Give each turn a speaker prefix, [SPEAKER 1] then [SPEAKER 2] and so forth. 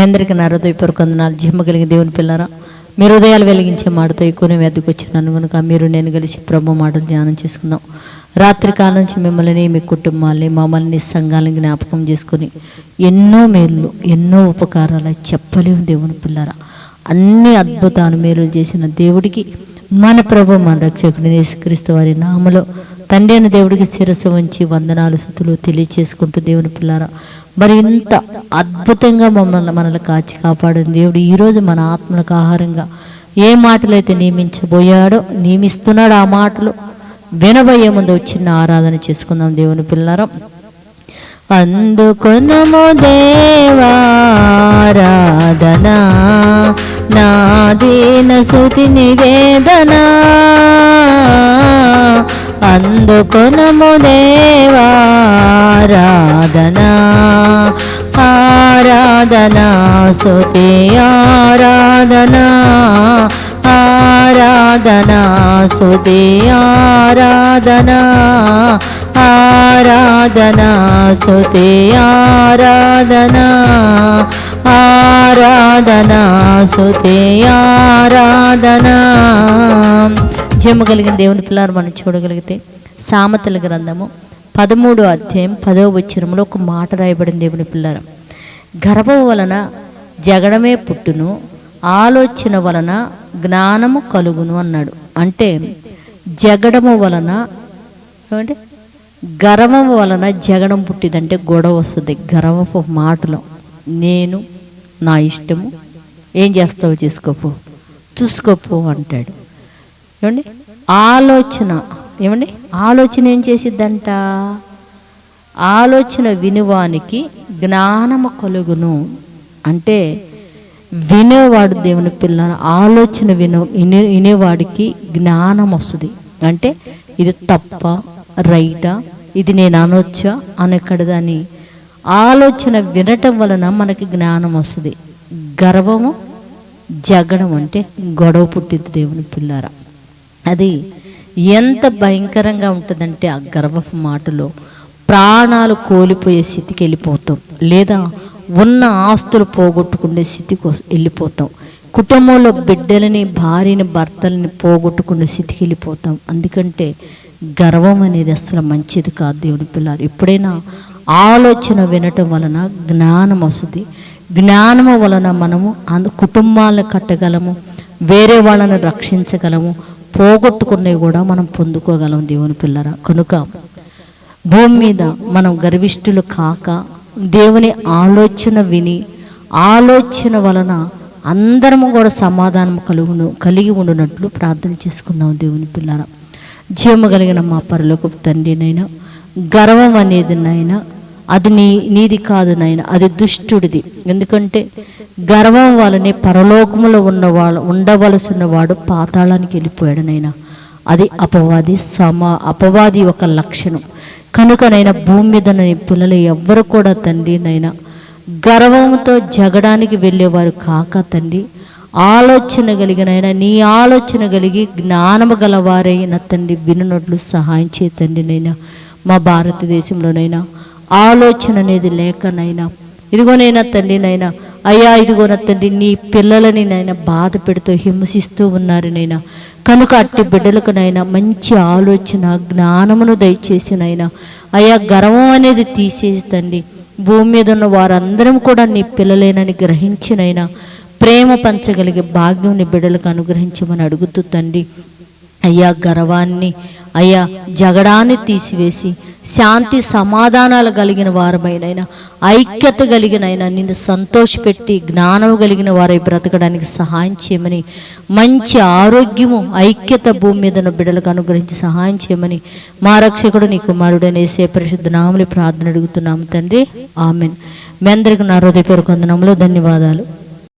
[SPEAKER 1] మీ అందరికీ నా హృదయపూర్వక వందనాలు. జిమ్మ కలిగిన దేవుని పిల్లరా మీరు హృదయాలు వెలిగించే మాటతో ఎక్కువ వెద్దకు వచ్చినాను కనుక మీరు నేను కలిసి ప్రభు మాటలు ధ్యానం చేసుకుందాం. రాత్రి కాలం నుంచి మిమ్మల్ని మీ కుటుంబాల్ని మమ్మల్ని సంఘాలను జ్ఞాపకం చేసుకొని ఎన్నో మేలు ఎన్నో ఉపకారాలు చెప్పలేము దేవుని పిల్లరా. అన్ని అద్భుతాలు మేలు చేసిన దేవుడికి మన ప్రభు మన రక్షకుడిని యేసుక్రీస్తు వారి నామలో తండ్రి అయిన దేవుడికి శిరస్సు వంచి వందనాలు స్థుతులు తెలియచేసుకుంటూ దేవుని పిల్లారా మరి ఇంత అద్భుతంగా మమ్మల్ని మనల్ని కాచి కాపాడిన దేవుడు ఈరోజు మన ఆత్మలకు ఆహారంగా ఏ మాటలైతే నియమించబోయాడో నియమిస్తున్నాడు ఆ మాటలు. వినబోయే ముందు చిన్న ఆరాధన చేసుకుందాం దేవుని పిల్లరం. అందుకొనము దేవారాధనా నా దీన సుతి నివేదనా. అందుకొనము దేవారాధనా. ఆరాధనా సుతి ఆరాధనా ఆరాధనా సుతి ఆరాధనా ఆరాధనా సుతి ఆరాధనా ఆరాధనా సుతి ఆరాధనా. జమ్మగలిగిన దేవుని పిల్లలు మనం చూడగలిగితే సామెతల గ్రంథము పదమూడు అధ్యాయం పదవ వచ్చరంలో ఒక మాట రాయబడిన దేవుని పిల్లరం గర్వం వలన జగడమే పుట్టును ఆలోచన వలన జ్ఞానము కలుగును అన్నాడు. అంటే జగడము వలన ఏమంటే గర్వం వలన జగడం పుట్టిదంటే గొడవ వస్తుంది. గర్వపు మాటలు నేను నా ఇష్టము ఏం చేస్తావు చేసుకోపో చూసుకోపో అంటాడు. ఏమండి? ఆలోచన ఏమండి? ఆలోచన ఏం చేసిద్దంట? ఆలోచన వినువానికి జ్ఞానము కలుగును. అంటే వినేవాడు దేవుని పిల్ల ఆలోచన వినో వినే వినేవాడికి జ్ఞానం వస్తుంది. అంటే ఇది తప్ప రైటా ఇది నేను అనొచ్చా అనకడదని ఆలోచన వినటం వలన మనకి జ్ఞానం వస్తుంది. గర్వము జగడం అంటే గొడవ పుట్టింది దేవుని పిల్లారా. అది ఎంత భయంకరంగా ఉంటుందంటే ఆ గర్వపు మాటలో ప్రాణాలు కోల్పోయే స్థితికి వెళ్ళిపోతాం. లేదా ఉన్న ఆస్తులు పోగొట్టుకునే స్థితికి వెళ్ళిపోతాం. కుటుంబంలో బిడ్డలని భార్యని భర్తలని పోగొట్టుకునే స్థితికి వెళ్ళిపోతాం. అందుకంటే గర్వం అనేది అసలు మంచిది కాదు దేవుని పిల్లలు. ఎప్పుడైనా ఆలోచన వినటం వలన జ్ఞానం వస్తుంది. జ్ఞానము వలన మనము అంద కుటుంబాలను కట్టగలము వేరే వాళ్ళని రక్షించగలము పోగొట్టుకున్నవి కూడా మనం పొందుకోగలం దేవుని పిల్లరా. కనుక భూమి మీద మనం గర్విష్ఠులు కాక దేవుని ఆలోచన విని ఆలోచన వలన అందరము కూడా సమాధానం కలుగును కలిగి ఉండునట్లు ప్రార్థన చేసుకుందాం దేవుని పిల్లల జీవము కలిగిన మా పరలోకపు తండ్రినైనా గర్వం అనేది నాయన అది నీ నీది కాదు నాయన అది దుష్టుడిది. ఎందుకంటే గర్వం వలనే పరలోకములో ఉన్న వాళ్ళు ఉండవలసిన వాడు పాతాళానికి వెళ్ళిపోయాడు నైనా. అది అపవాది సమ అపవాది ఒక లక్షణం. కనుకనైనా భూమి మీద నీ పిల్లలు ఎవ్వరు కూడా తండ్రి నైనా. గర్వంతో జగడానికి వెళ్ళేవారు కాక తండ్రి. ఆలోచన కలిగినైనా నీ ఆలోచన కలిగి జ్ఞానము గలవారైన తండ్రి వినున్నట్లు సహాయం చే తండ్రి నైనా. మా భారతదేశంలోనైనా ఆలోచన అనేది లేకనైనా ఇదిగోనైనా తండ్రి అయ్యా ఇదిగోన తండ్రి నీ పిల్లలని నైనా బాధ పెడుతూ హింసిస్తూ ఉన్నారు నైనా కనుక అట్టి బిడ్డలకు నైనా మంచి ఆలోచన జ్ఞానమును దయచేసి నైనా అయ్యా గర్వం అనేది తీసేసి తండ్రి భూమి మీద ఉన్న వారందరం కూడా నీ పిల్లలేనని గ్రహించినైనా ప్రేమ పంచగలిగే భాగ్యం నీ బిడ్డలకు అనుగ్రహించమని అడుగుతూ తండ్రి. అయ్యా గర్వాన్ని అయ్యా జగడాన్ని తీసివేసి శాంతి సమాధానాలు కలిగిన వారమైనైనా ఐక్యత కలిగినైనా నిన్ను సంతోషపెట్టి జ్ఞానం కలిగిన వారై బ్రతకడానికి సహాయం చేయమని మంచి ఆరోగ్యము ఐక్యత భూమి మీద ఉన్న బిడ్డలకు అనుగ్రహించి సహాయం చేయమని మా రక్షకుడు నీ కుమారుడనే సే పరిశుద్ధ నామని ప్రార్థన అడుగుతున్నాము తండ్రి. ఆమెన్. మీ అందరికి నా హృదయపూర్వక ధన్యవాదాలు.